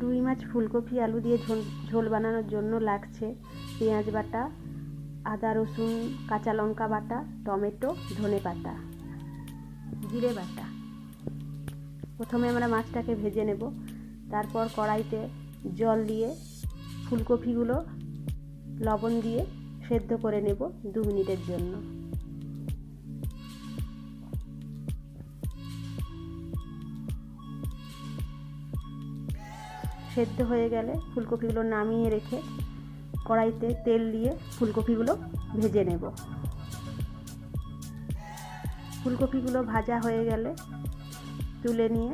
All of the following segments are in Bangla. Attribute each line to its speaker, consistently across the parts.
Speaker 1: রুই মাছ, ফুলকপি, আলু দিয়ে ঝোল ঝোল বানানোর জন্য লাগছে পেঁয়াজ বাটা, আদা, রসুন, কাঁচা লঙ্কা বাটা, টমেটো, ধনে পাতা, জিরে বাটা। প্রথমে আমরা মাছটাকে ভেজে নেব। তারপর কড়াইতে জল দিয়ে ফুলকপিগুলো লবণ দিয়ে সেদ্ধ করে নেব দু মিনিটের জন্য। সেদ্ধ হয়ে গেলে ফুলকপিগুলো নামিয়ে রেখে কড়াইতে তেল দিয়ে ফুলকপিগুলো ভেজে নেব। ফুলকপিগুলো ভাজা হয়ে গেলে তুলে নিয়ে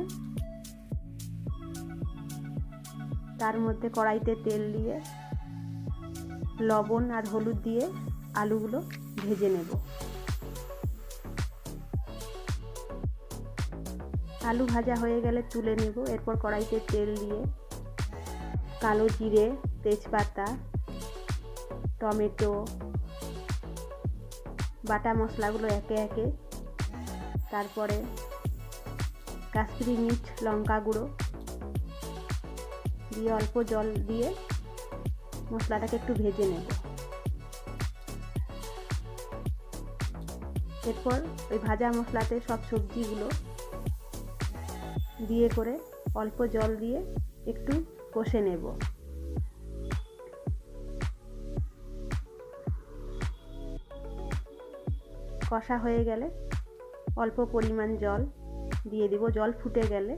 Speaker 1: তার মধ্যে কড়াইতে তেল দিয়ে লবণ আর হলুদ দিয়ে আলুগুলো ভেজে নেব। আলু ভাজা হয়ে গেলে তুলে নেব, এরপর কড়াইতে তেল দিয়ে কালো জিরে, তেজপাতা, টমেটো, বাটা মশলাগুলো একে একে, তারপরে কাশ্মীরি মির্চ, লঙ্কা গুঁড়ো দিয়ে অল্প জল দিয়ে মশলাটাকে একটু ভেজে নেব। এরপর ওই ভাজা মশলাতে সব সবজিগুলো দিয়ে করে অল্প জল দিয়ে একটু কষে নেব। কষা হয়ে গেলে অল্প পরিমাণ জল দিয়ে দেব। জল ফুটে গেলে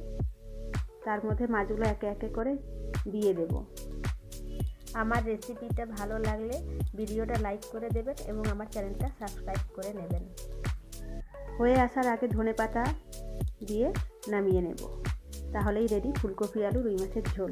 Speaker 1: তার মধ্যে মাছগুলো একে একে করে দিয়ে দেব। আমার রেসিপিটা ভালো লাগলে ভিডিওটা লাইক করে দেবেন এবং আমার চ্যানেলটা সাবস্ক্রাইব করে নেবেন। হয়ে আসার আগে ধনে পাতা দিয়ে নামিয়ে নেব। তাহলেই রেডি ফুলকপি আলু রুই মাছের ঝোল।